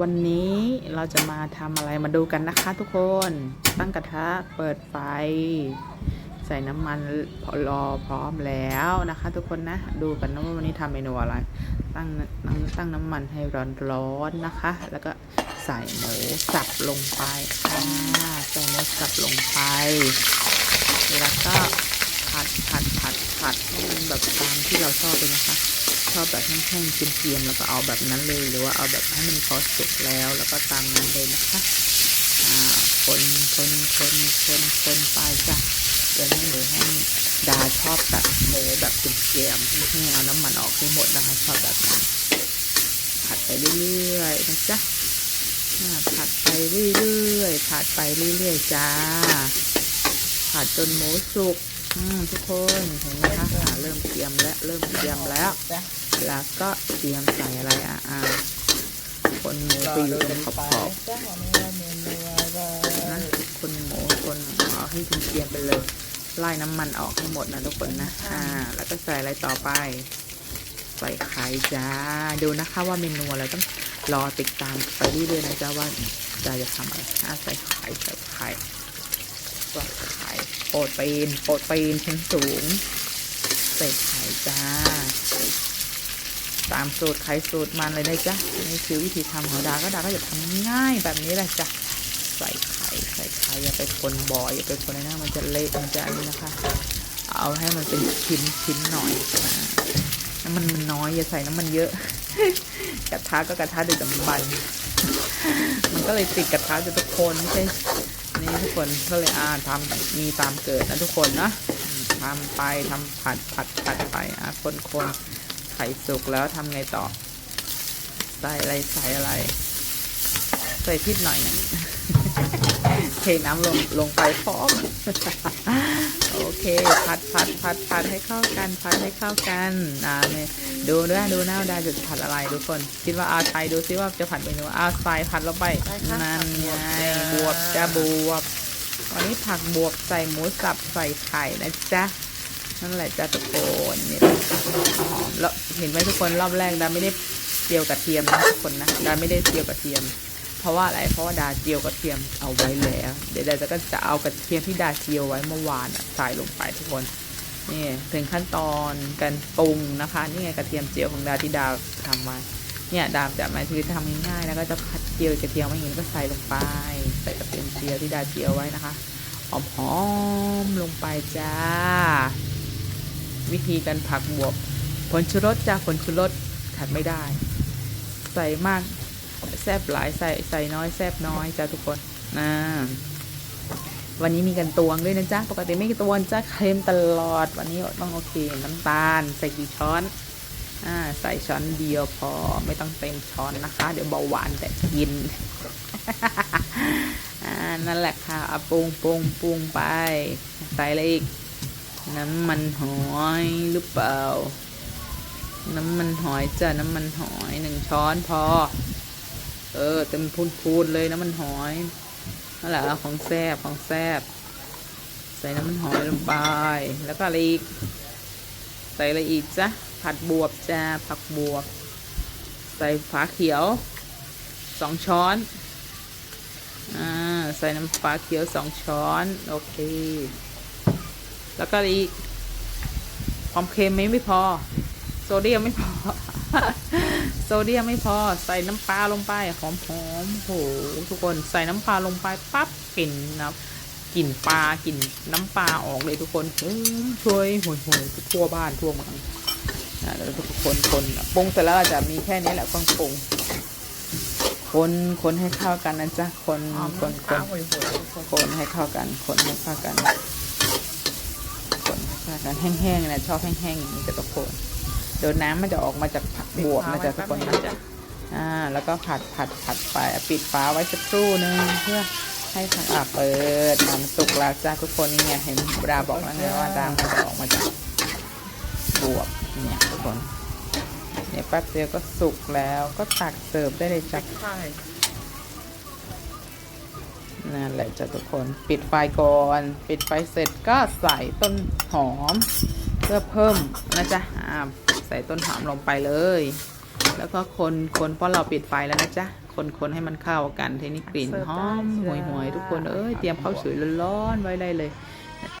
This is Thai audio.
วันนี้เราจะมาทำอะไรมาดูกันนะคะทุกคนตั้งกระทะเปิดไฟ ใส่น้ำมันพอรอพร้อมแล้วนะคะ ทุกคนนะดูกันนะว่าวันนี้ทำเมนูอะไรตั้งตั้งตั้งน้ำมันให้ร้อนๆนะคะ แล้วก็ใส่หมูสับลงไปค่ะใส่หมูสับลงไป แล้วก็ผัดผัดผัดผัดให้มันแบบตามที่เราชอบเลยนะคะ ชอบแบบแห้งๆเกรียมๆแล้วก็เอาแบบนั้นเลยหรือว่าเอาแบบให้มันพอสุกแล้ว แล้วก็ตามนั้นเลยนะคะอ่าคนคนคนคนคนไปจ้ะเดี๋ยวให้หมูแห้งดาชอบแบบหมูแบบเกรียมๆแห้งเอาน้ำมันออกให้หมดนะคะ ชอบแบบนั้นผัดไปเรื่อยๆนะจ๊ะผัดไปเรื่อยๆผัดไปเรื่อยๆจ้าผัดจนหมูสุก อืมทุกคนเห็นไหมคะอ่าเริ่มเตรียมแล้วเริ่มเตรียมแล้วแล้วก็เตรียมใส่อะไรอะอ่าคนหมูไปอยู่ตรงขอบขอบจ้ะวันนี้เราเมนูอะคนหมูคนเอาให้เกรียมไปเลยไล่น้ำมันออกให้หมดนะทุกคนนะอ่า แล้วก็ใส่อะไรต่อไป ใส่ไข่จ้า ดูนะคะว่าเมนูอะไรต้องรอติดตามไปเรื่อยๆนะจ๊ะว่าจะจะทำอะไรใส่ไข่ใส่ไข่ใส่ไข่ โปรตีนโปรตีนชั้นสูงใส่ไข่จ้า ตามสูตรใครสูตรมันเลยนะจ๊ะนี่คือวิธีทำของดาก็ดาก็จะทำง่ายแบบนี้แหละจ้ะใส่ไข่ใส่ไข่อย่าไปคนบ่อยอย่าไปคนในหน้ามันจะเละมันจะอันนี้นะคะ เอาให้มันเป็นชิ้นชิ้นหน่อยอ่าน้ำมันมันน้อยอย่าใส่น้ำมันเยอะ กระทะก็กระทะเดือดมันมันก็เลยติดกระทะจะทุกคนไม่ใช่ นี่ทุกคนก็เลยอ่าทำมีตามเกิดนะทุกคนนะทำไปทำผัดผัดผัดไปอะคนคนไข่สุกแล้วทำไงต่อ ใส่อะไรใส่อะไร ใส่พริกหน่อยหนึงเทน้ำลงลงไปพร้อมโอเคผัดผัดผัดผัดให้เข้ากันผัดให้เข้ากันอ่าเนี่ยดูด้วยดูหน้าดาจะผัดอะไรทุกคน คิดว่าอาไทยดูซิว่าจะผัดเมนูอาใส่ผัดลงไปนั่นไงบวบจะบวบวันนี้ผักบวบใส่หมูสับใส่ไข่นะจ๊ะนั่นแหละจ้ะทุกคนนี่หอมแล้วเห็นไหมทุกคนรอบแรกดาไม่ได้เจียวกระเทียมนะทุกคนนะดาไม่ได้เจียวกระเทียมเพ ราะว่าอะไรเพราะว่าดาเจียวกระเทียมเอาไว้แล้ว เดี๋ยวดาจะก็จะเอากระเทียมที่ดาเจียวไว้เมื่อวานอะใส่ลงไปทุกคนนี่ถึงขั้นตอนการปรุงนะคะนี่ไงกระเทียมเจียวของดาที่ดาทำมาเนี่ยดาจะมาคือทำง่ายๆแล้วก็จะผัดเจียวกระเทียมไม่เห็นก็ใส่ลงไปใส่กระเทียมเจียวที่ดาเจียวไว้นะคะหอมๆลงไปจ้า วิธีการผักบวบผลชูรสจ้าผลชูรสขาดไม่ได้ ใส่มาก แซบหลายใส่ใส่น้อยแซบน้อยจ้าทุกคนนะวันนี้มีกันตวงด้วยนะจ๊ะ ปกติไม่กันตวงจ้าเค็มตลอด วันนี้ต้องโอเค น้ำตาล ใส่กี่ช้อนอ่าใส่ช้อนเดียวพอไม่ต้องเต็มช้อนนะคะ เดี๋ยวเบาหวานแต่กินอ่านั่นแหละค่ะเอาปรุงปรุงปรุงไป ใส่อะไรอีก น้ำมันหอยหรือเปล่า น้ำมันหอยจ้ะน้ำมันหอยหนึ่งช้อนพอ เออเต็มพูนๆเลยน้ำมันหอยนั่นแหละของแซบของแซบใส่น้ำมันหอยลงไป แล้วก็อะไรอีก ใส่อะไรอีกจ้ะผัดบวบจ้าผักบวบ ใส่ฝาเขียวสองช้อนอ่าใส่น้ำฝาเขียวสองช้อน โอเค แล้วก็อีกความเค็มไม่ไม่พอ โซเดียมไม่พอ โซเดียมไม่พอใส่น้ำปลาลงไปหอมหอมๆโหทุกคนใส่น้ำปลาลงไปปั๊บกลิ่นนะกลิ่นปลากลิ่นน้ำปลาออกเลยทุกคนช่วยห่วยห่วยทั่วบ้านทั่วเมืองอะแล้วทุกคนคนปรุงเสร็จแล้วจะมีแค่นี้แหละเครื่องปรุงคนคนให้เข้ากันนะจ๊ะคนคนคนคนให้เข้ากัน คนให้เข้ากัน คนให้เข้ากันแห้งๆนะชอบแห้งๆอย่างนี้จะตะโคน เดี๋ยวน้ำมันจะออกมาจากผักบวบนะจ๊ะทุกคนนะจ๊ะอ่าแล้วก็ผัดผัดผัดไปอะปิดฝาไว้สักครู่นึงเพื่อให้ผักอะเปิดมันสุกแล้วจ้าทุกคนนี่ไงเห็นดาบอกแล้วไงว่าดามันจะออกมาจากบวบเนี่ยทุกคนเนี่ยแป๊บเดียวก็สุกแล้วก็ตักเสิร์ฟได้เลยจ้ะใช่นั่นแหละจ้ะทุกคนปิดไฟก่อน ปิดไฟเสร็จก็ใส่ต้นหอม เพื่อเพิ่มนะจ๊ะอ่า ใส่ต้นหอมลงไปเลย แล้วก็คนคนเพราะเราปิดไฟแล้วนะจ๊ะคคนๆให้มันเข้ากันทีนี้กลิ่นหอมห่วยๆทุกคนเอ้ยเตรียมข้าวสวยร้อนๆไว้ได้เลย